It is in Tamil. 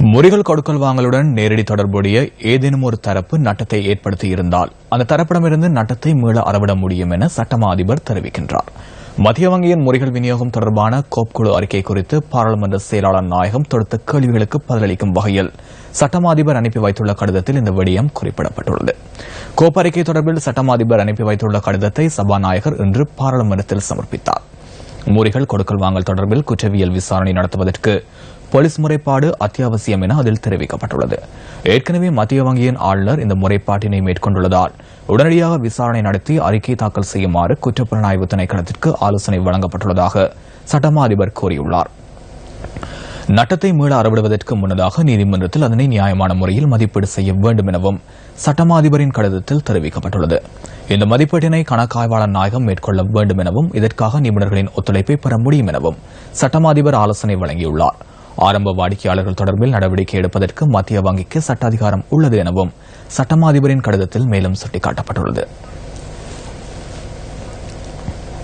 முறிகள் கொடுக்கல் வாங்கலுடன் நேரடி தொடர்புடைய ஏதேனும் ஒரு தரப்பு நட்டத்தை ஏற்படுத்தியிருந்தால் அந்த தரப்பிடமிருந்து நட்டத்தை மீள அறவிட முடியும் என சட்டமா அதிபர் தெரிவிக்கின்றார். மத்திய வங்கியின் முறைகள் விநியோகம் தொடர்பான கோப் குழு அறிக்கை குறித்து பாராளுமன்ற செயலாளர் நாயகம் தொடுத்த கேள்விகளுக்கு பதிலளிக்கும் வகையில் சட்டமா அதிபர் அனுப்பி வைத்துள்ள கடிதத்தில் இந்த விடயம் குறிப்பிடப்பட்டுள்ளது. கோப் அறிக்கை தொடர்பில் சட்டமா அதிபர் அனுப்பி வைத்துள்ள கடிதத்தை சபாநாயகர் இன்று பாராளுமன்றத்தில் சமர்ப்பித்தார். முறைகள் கொடுக்கல் வாங்கல் தொடர்பில் குற்றவியல் விசாரணை நடத்துவதற்கு போலீஸ் முறைப்பாடு அத்தியாவசியம் என அதில் தெரிவிக்கப்பட்டுள்ளது. ஏற்கனவே மத்திய வங்கியின் ஆளுநர் இந்த முறைப்பாட்டினை மேற்கொண்டுள்ளதால் உடனடியாக விசாரணை நடத்தி அறிக்கை தாக்கல் செய்யுமாறு குற்றப்புலனாய்வு திணைக்களத்திற்கு ஆலோசனை வழங்கப்பட்டுள்ளதாக சட்டமா அதிபர் கூறியுள்ளார். நட்டத்தை மீள அறவிடுவதற்கு முன்னதாக நீதிமன்றத்தில் அதனை நியாயமான முறையில் மதிப்பீடு செய்ய வேண்டும் எனவும் சட்டமா அதிபரின் கடிதத்தில் தெரிவிக்கப்பட்டுள்ளது. இந்த மதிப்பீட்டினை கணக்காய்வாளர் நாயகம் மேற்கொள்ள வேண்டும் எனவும் இதற்காக நிபுணர்களின் ஒத்துழைப்பை பெற முடியும் எனவும் சட்டமாதிபர் ஆலோசனை வழங்கியுள்ளார். ஆரம்ப வாடிக்கையாளர்கள் தொடர்பில் நடவடிக்கை எடுப்பதற்கு மத்திய வங்கிக்கு சட்ட அதிகாரம் உள்ளது எனவும் சட்டமா அதிபரின் கடிதத்தில் மேலும் சுட்டிக்காட்டப்பட்டுள்ளது.